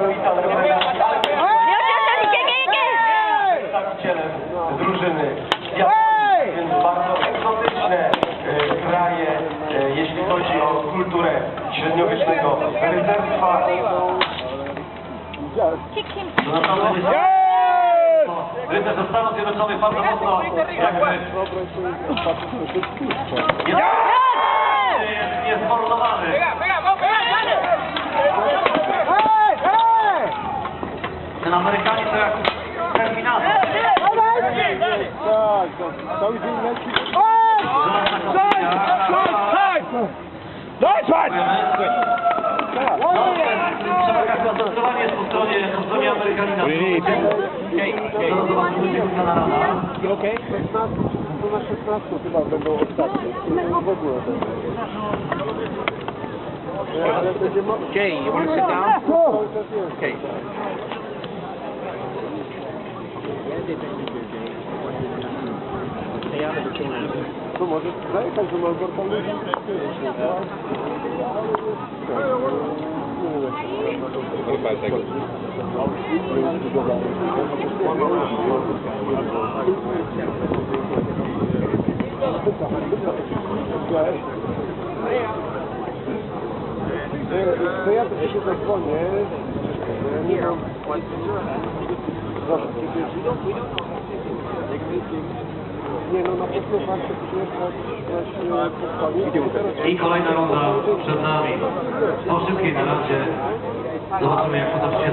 rewelacji. Przedstawicielem drużyny. Więc bardzo egzotyczne e, kraje, e, jeśli chodzi o kulturę średniowiecznego rycerstwa. Zjednoczony Rycerz ze Stanów Zjednoczonych bardzo mocno jakby jest niesportowany. Ten Amerykanie to jak Terminator. Przewagach zdecydowanie jest po stronie, po stronie Amerykanina. Okej, okej. Zaraz zobaczymy, gdzie wygląda rada. Okej. 16, to na 16 chyba będą ostatnie. W ogóle Okay, you want to sit down? Okay. To może tutaj także ma gorką ludzi? Chyba tego. To ja też się Na. I kolejna runda przed nami. Po szybkiej naradzie zobaczymy jak potoczy się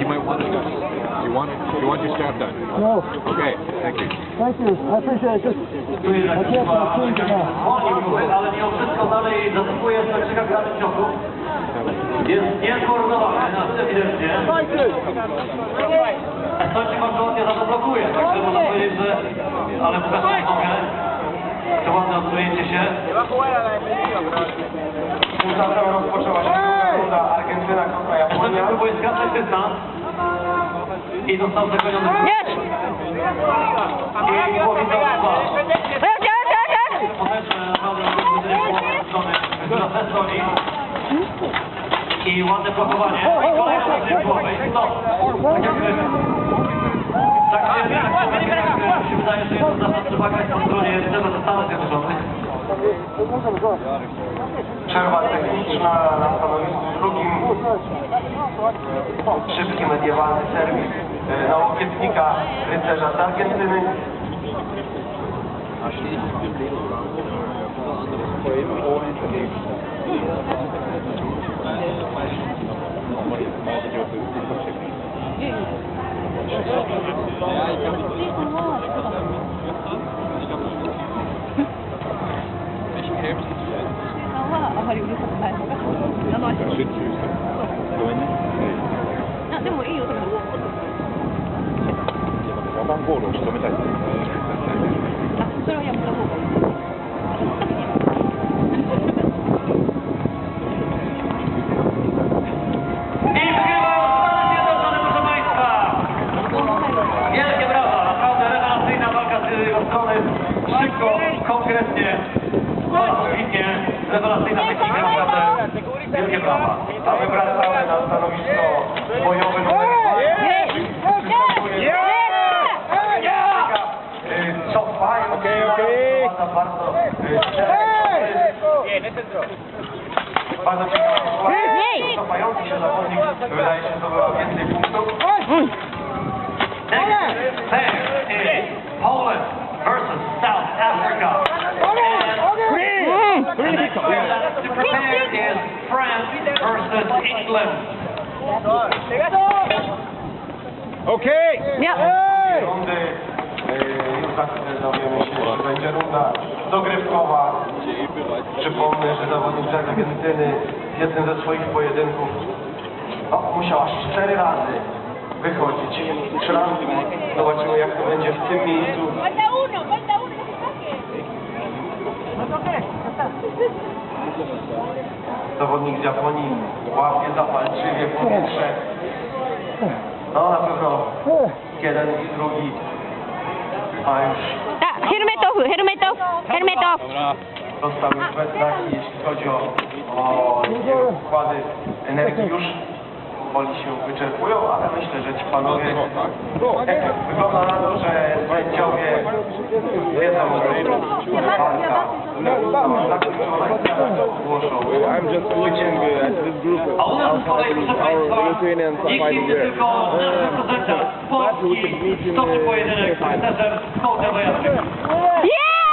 You might want to. You want you want your strap done. No, Okay, thank you. thank you, I appreciate it. Tu jednak chyba dzwoni, ale mimo wszystko dalej zaskakuje z krzyka grany ciosów. Jest niekoordynowany, ewidentnie. Coś się bardzo ładnie za to blokuje, także można powiedzieć, że... Ale pokażę nogę. To ładne odsunięcie się. Tymczasem rozpoczęła się kontra Następnie Japonia. próbuje dystans. I został zagoniony. I głowica dwa. Potężne naprawdę ze strony Grasa Soli. I ładne blokowanie. I w głowę. I stop. Tak jak tak się, tak wydaje, że jest nasza przewaga jest po stronie Stanów Zjednoczonych. Przerwa techniczna na stanowisku drugim. Szybki mediewalny serwis e, na łokietnika rycerza z Argentyny. まり嬉しくないのが、めね、はい、いい、と。ー、やい。Bardzo sytuacja. Cofający się zawodnik wydaje się więcej punktów. Next Poland versus South Africa. And the next pair that's to prepare is France versus England. Okej! Ja. rundy. Już za chwilę dowiemy się, że będzie runda dogrywkowa. Przypomnę, że zawodniczka z Argentyny w jednym ze swoich pojedynków no, musiała cztery razy wychodzić szranki. Zobaczymy jak to będzie w tym miejscu. Zawodnik z Japonii łapie zapalczywie powietrze. No na pewno jeden i drugi. A już A, helmet off, helmet dostał już znaki, jeśli chodzi o, o jego układy energii już powoli się wyczerpują, ale myślę, że ci panowie jak wygląda na to, że sędziowie wiedzą, że walka zakończona i zaraz ogłoszą I'm just looking at this group A u nas z kolei, proszę Państwa, nikt fighting inny here. tylko nasz reprezentant Polski stoczy pojedynek z harcerzem Hołdem. Yeah!